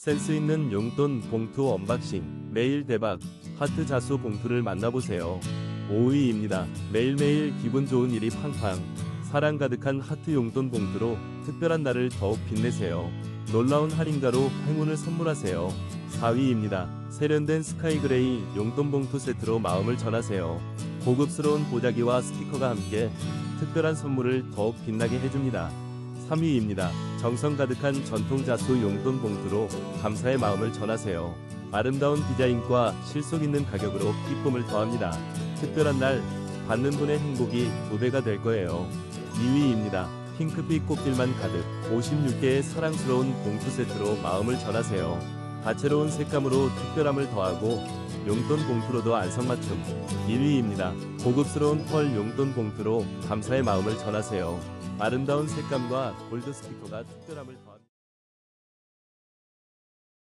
센스 있는 용돈 봉투 언박싱 매일 대박 하트 자수 봉투를 만나보세요. 5위입니다. 매일매일 기분 좋은 일이 팡팡 사랑 가득한 하트 용돈 봉투로 특별한 날을 더욱 빛내세요. 놀라운 할인가로 행운을 선물하세요. 4위입니다. 세련된 스카이 그레이 용돈 봉투 세트로 마음을 전하세요. 고급스러운 보자기와 스티커가 함께 특별한 선물을 더욱 빛나게 해줍니다. 3위입니다. 정성 가득한 전통 자수 용돈 봉투로 감사의 마음을 전하세요. 아름다운 디자인과 실속 있는 가격으로 기쁨을 더합니다. 특별한 날 받는 분의 행복이 두 배가 될 거예요. 2위입니다. 핑크빛 꽃길만 가득 56개의 사랑스러운 봉투 세트로 마음을 전하세요. 다채로운 색감으로 특별함을 더하고 용돈 봉투로도 안성맞춤 1위입니다. 고급스러운 펄 용돈 봉투로 감사의 마음을 전하세요. 아름다운 색감과 골드 스티커가 특별함을 더합니다.